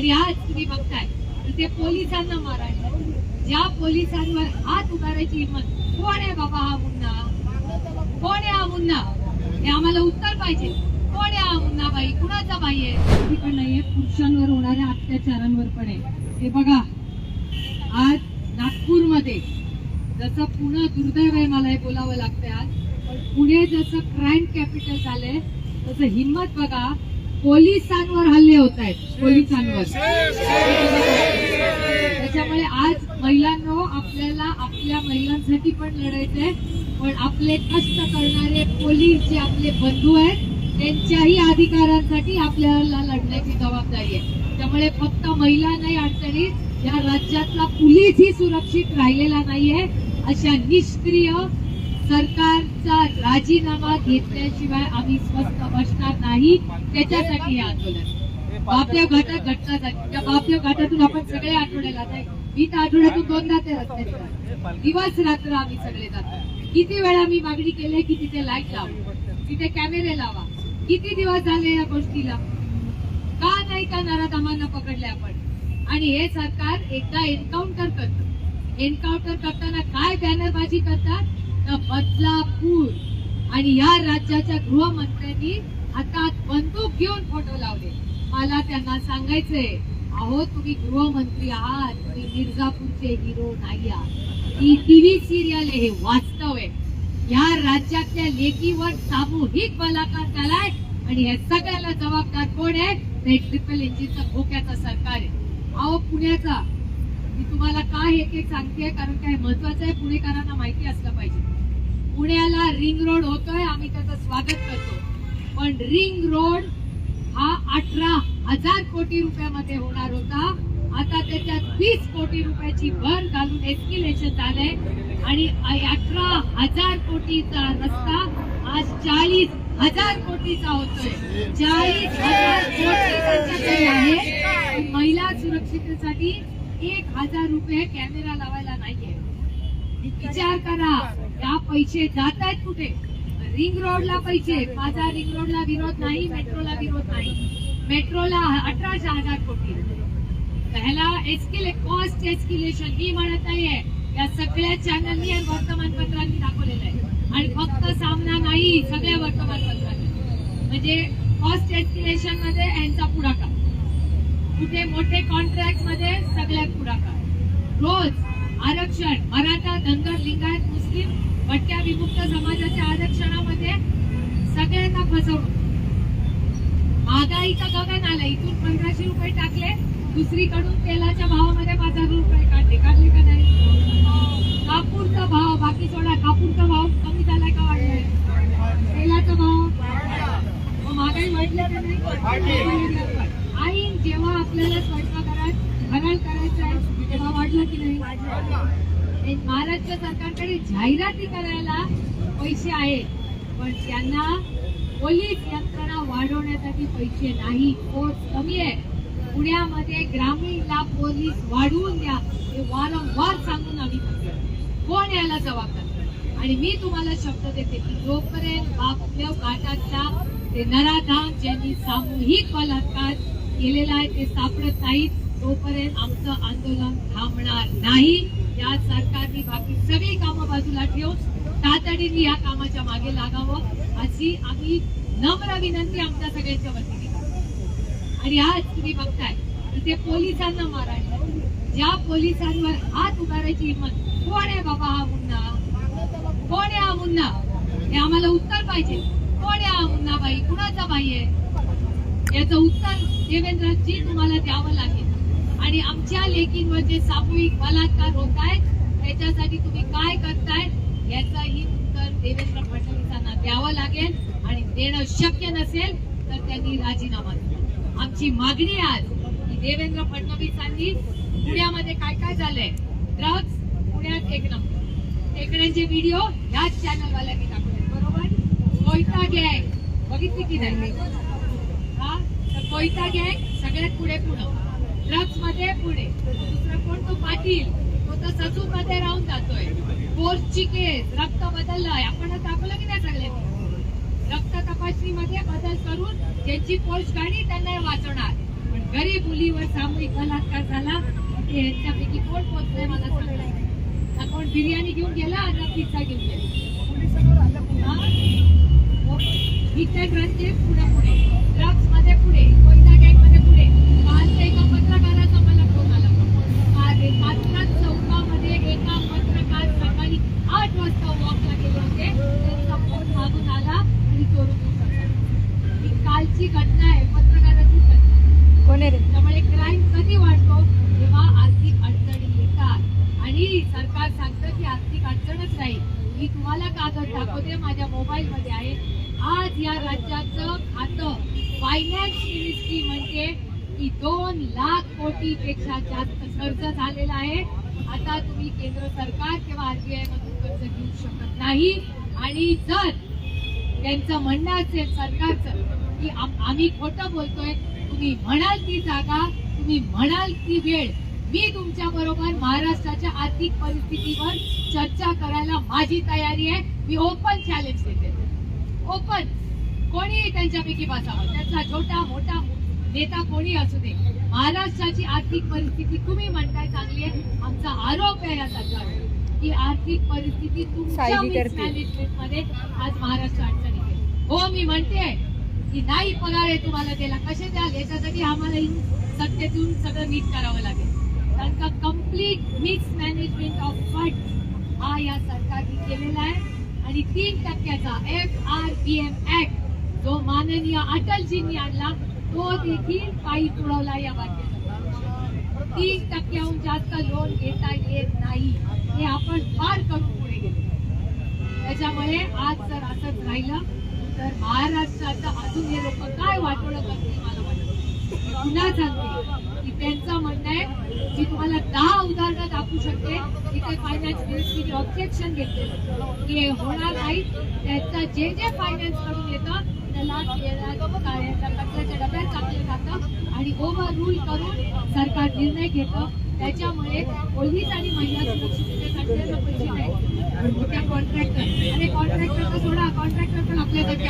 आणि आज तुम्ही बघताय. तर ते पोलिसांना मारायचं. ज्या पोलिसांवर हात उभारायची हिंमत कोण आहे बाबा हा मुन्ना? कोण आहे हा मुन्ना? हे आम्हाला उत्तर पाहिजे. कोण आहे हा मुन्ना बाई? कुणाचा बाई आहे? पण नाहीये पुरुषांवर होणाऱ्या अत्याचारांवर पण आहे. हे बघा आज नागपूरमध्ये जसं पुणे दुर्दैव आहे मला हे बोलावं लागतंय आज पण पुणे जसं क्राईम कॅपिटल झालंय तसं हिंमत बघा पोलिसांवर हल्ले होत आहेत. पोलिसांवर. त्याच्यामुळे आज महिलांनो आपल्याला आपल्या महिलांसाठी पण लढायचंय. पण आपले कष्ट करणारे पोलीस जे आपले बंधू आहेत त्यांच्याही अधिकारांसाठी आपल्याला लढण्याची जबाबदारी आहे. त्यामुळे फक्त महिला नाही अडचणीत या राज्यातला पोलीसही सुरक्षित राहिलेला नाहीये अशा निष्क्रिय सरकारचा राजीनामा घेतल्याशिवाय आम्ही स्वस्थ बसणार नाही. त्याच्यासाठी हे आंदोलन. बापदेव घाटात घटनासाठी त्या बापदेव घाटातून आपण सगळे आठवड्याला नाही मी तर आठवड्यातून दोनदा ते रस्त्याने दिवस रात्र आम्ही सगळे जातो. किती वेळा मी मागणी केली की तिथे लाइट लावा. तिथे कॅमेरे लावा. किती दिवस झाले या गोष्टीला? का नाही का नराधमांना पकडले आपण? आणि हे सरकार एकदा एन्काउंटर करत. एन्काउंटर करताना काय बॅनरबाजी करतात? तर बदलापूर. आणि या राज्याच्या गृहमंत्र्यांनी हातात बंदूक घेऊन फोटो लावले. मला त्यांना सांगायचंय अहो तुम्ही गृहमंत्री आहात तुम्ही मिर्झापूरचे हिरो नाही आहात. ही टीव्ही सिरियल आहे हे वास्तव आहे. या राज्यातल्या लेकीवर सामूहिक बलाकार झालाय आणि हे सगळ्याला जबाबदार कोण आहे? ट्रिपल इंजिनचं धोक्याचं सरकार आहे. अहो पुण्याचा. मी तुम्हाला काय एक एक सांगते कारण काय महत्वाचं आहे पुणेकरांना माहिती असलं पाहिजे. पुण्याला रिंग रोड होतोय आम्ही त्याचं स्वागत करतो. पण रिंग रोड हा अठरा हजार कोटी रुपयामध्ये होणार होता. आता त्याच्यात वीस कोटी रुपयाची भर घालून एस्किलेशन झालंय. आणि अठरा हजार कोटीचा रस्ता आज चाळीस हजार कोटीचा होतोय. चाळीस हजार कोटी आहे. महिला सुरक्षितेसाठी एक हजार रुपये कॅमेरा लावायला नाहीये. विचार करा. त्या पैसे जात आहेत कुठे रिंग रोडला पैसे. माझा रिंग रोडला विरोध नाही मेट्रोला विरोध नाही. मेट्रोला अठराशे हजार कोटी. ह्याला एस्किले कॉस्ट एस्किलेशन मी म्हणत नाहीये या सगळ्या चॅनलनी आणि वर्तमानपत्रांनी दाखवलेलं आहे. आणि फक्त सामना नाही सगळ्या वर्तमानपत्रांनी. म्हणजे कॉस्ट एस्किलेशनमध्ये यांचा पुढाकार. कुठे मोठे कॉन्ट्रॅक्टमध्ये सगळ्यात पुढाकार. रोज आरक्षण मराठा धनगर लिंग सगळ्यांना फसवणूक महागाईचा गगन आला. इथून पंधराशे रुपये टाकले दुसरीकडून तेलाच्या भावामध्ये पाच हजार रुपये काढले. काढले का नाही? कापूरचा भाव बाकी सोडा कापूरचा भाव कमी झालाय का वाढलाय? तेलाचा भाव. महागाई वाढली का नाही? आई जेव्हा आपल्याला स्वयंपाकघरात भराळ करायचं आहे तेव्हा वाढलं की नाही? महाराष्ट्र सरकारकडे जाहिराती करायला पैसे आहेत. पण त्यांना पोलीस यंत्रणा वाढवण्यासाठी पैसे नाही फोर्स कमी आहे. पुण्यामध्ये ग्रामीणला पोलीस वाढवून द्या हे वारंवार सांगून आम्ही कोण याला जबाबदार आणि मी तुम्हाला शब्द देते की जोपर्यंत बापदेव घाटातला ते नराधाम ज्यांनी सामूहिक बलात्कार केलेला आहे ते सापडत नाहीत तोपर्यंत आमचं आंदोलन थांबणार नाही. या सरकारने बाकी सगळी कामं बाजूला ठेवून तातडीने या कामाच्या मागे लागावं अशी आम्ही नम्र विनंती आमच्या सगळ्यांच्या वतीने आणि आज तुम्ही बघताय तर ते पोलिसांना मारायचं ज्या पोलिसांवर हात उभारायची हिंमत कोण आहे बाबा हा मुन्ना? कोण आहे हा मुन्ना? हे आम्हाला उत्तर पाहिजे. कोण आहे हा मुन्ना बाई? कुणाचा बाई आहे? याचं उत्तर देवेंद्रजी तुम्हाला द्यावं लागेल. आणि आमच्या लेकींवर जे सामूहिक बलात्कार होत आहेत त्याच्यासाठी तुम्ही काय करताय? याचंही उत्तर देवेंद्र फडणवीसांना द्यावं लागेल आणि देणं शक्य नसेल तर त्यांनी राजीनामा दिला. आमची मागणी आज की देवेंद्र फडणवीसांनी पुण्यामध्ये काय काय झालंय? ड्रग्ज पुण्यात एक नंबर. टेकड्यांचे व्हिडिओ ह्याच चॅनलवाल्यांनी दाखवले बरोबर? कोयता गँग. बघितली की नाही? हा? तर कोयता गँग सगळ्यात पुढे पुढं. ड्रग्जमध्ये पुढे. दुसरा कोण? तो पाटील. तो तर सजू मध्ये राहून जातोय. फोर्सची केस रक्त बदललंय. आपण दाखवलं की नाही सगळ्यांनी रक्त तपासणीमध्ये बदल करून ज्यांची पोस्ट गाडी त्यांना वाचवणार. पण गरीब मुलीवर सामूहिक बलात्कार झाला यांच्यापैकी कोण पोहोचलंय मला सांगा? कोण बिर्याणी घेऊन गेला आणि पिझ्झा घेऊन गेला. हा? पुढे पुढे ड्रग्समध्ये पुढे. कोयता गँगमध्ये पुढे काल तर एका पत्रकाराचा मला फोन आला काल एक कात्रज चौकामध्ये एका पत्रकार सकाळी आठ वाजता वॉकला गेले होते त्यांचा फोन मागून आला आणि चोरून घेऊन गेला. ही कालची घटना आहे पत्रकाराची घटना कोण आहे रे त्यामुळे क्राईम कधी वाढतो जेव्हा आर्थिक अडचणी येतात सरकार सांगतं की आर्थिक अडचणच नाही. मी तुम्हाला कागद दाखवते? माझ्या मोबाईल मध्ये आहे. आज या राज्याचं खातं फायनान्स मिनिस्ट्री म्हणते की दोन लाख कोटी पेक्षा जास्त कर्ज झालेला आहे. आता तुम्ही केंद्र सरकार किंवा आरबीआय मधून कर्ज घेऊ शकत नाही. आणि जर त्यांचं म्हणणं असेल सरकारचं की आम्ही खोटं बोलतोय तुम्ही म्हणाल ती जागा तुम्ही म्हणाल ती वेळ मी तुमच्या बरोबर महाराष्ट्राच्या आर्थिक परिस्थितीवर चर्चा करायला माझी तयारी आहे. मी ओपन चॅलेंज देते. ओपन कोणीही त्यांच्यापैकी बसावं. त्यातला छोटा मोठा नेता कोणी असू दे. महाराष्ट्राची आर्थिक परिस्थिती तुम्ही म्हणताय चांगली आहे. आमचा आरोप आहे या सरकारवर की आर्थिक परिस्थिती तुमच्या मध्ये आज महाराष्ट्र अडचणी गेली. हो मी म्हणते की नाही पगार आहे तुम्हाला दिला कसे द्याल याच्यासाठी आम्हाला येऊन सत्तेत येऊन सगळं नीट करावं लागेल. कारण का कंप्लीट मिसमॅनेजमेंट ऑफ फंड हा या सरकारने केलेला आहे. आणि तीन टक्क्याचा F R B M act जो माननीय अटलजींनी आणला तो देखील काही पुरवला या बातम्या तीन टक्क्याहून जास्त लोन घेता येत नाही. हे आपण फार करून पुढे गेलो. त्याच्यामुळे आज जर असंच राहिलं तर महाराष्ट्राचं अजून हे लोक काय वाटवलं करतील मला वाटतं. पुन्हा सांगते की त्यांचं म्हणणं आहे जी तुम्हाला दहा उदाहरणं दाखवू शकते. तिथे फायनान्स मिनिस्ट्रीने ऑब्जेक्शन घेतले. की हे होणार नाही. त्यांचं जे जे फायनान्स करून येतं त्याला कचऱ्याच्या डब्यात टाकलं जातं आणि ओव्हर रूल करून सरकार निर्णय घेतं. त्याच्यामुळे पोलीस आणि महिला सुरक्षिततेसाठी पैसे नाही. मोठ्या कॉन्ट्रॅक्टर आणि कॉन्ट्रॅक्टर सोडा कॉन्ट्रॅक्टर पण आपल्याकडे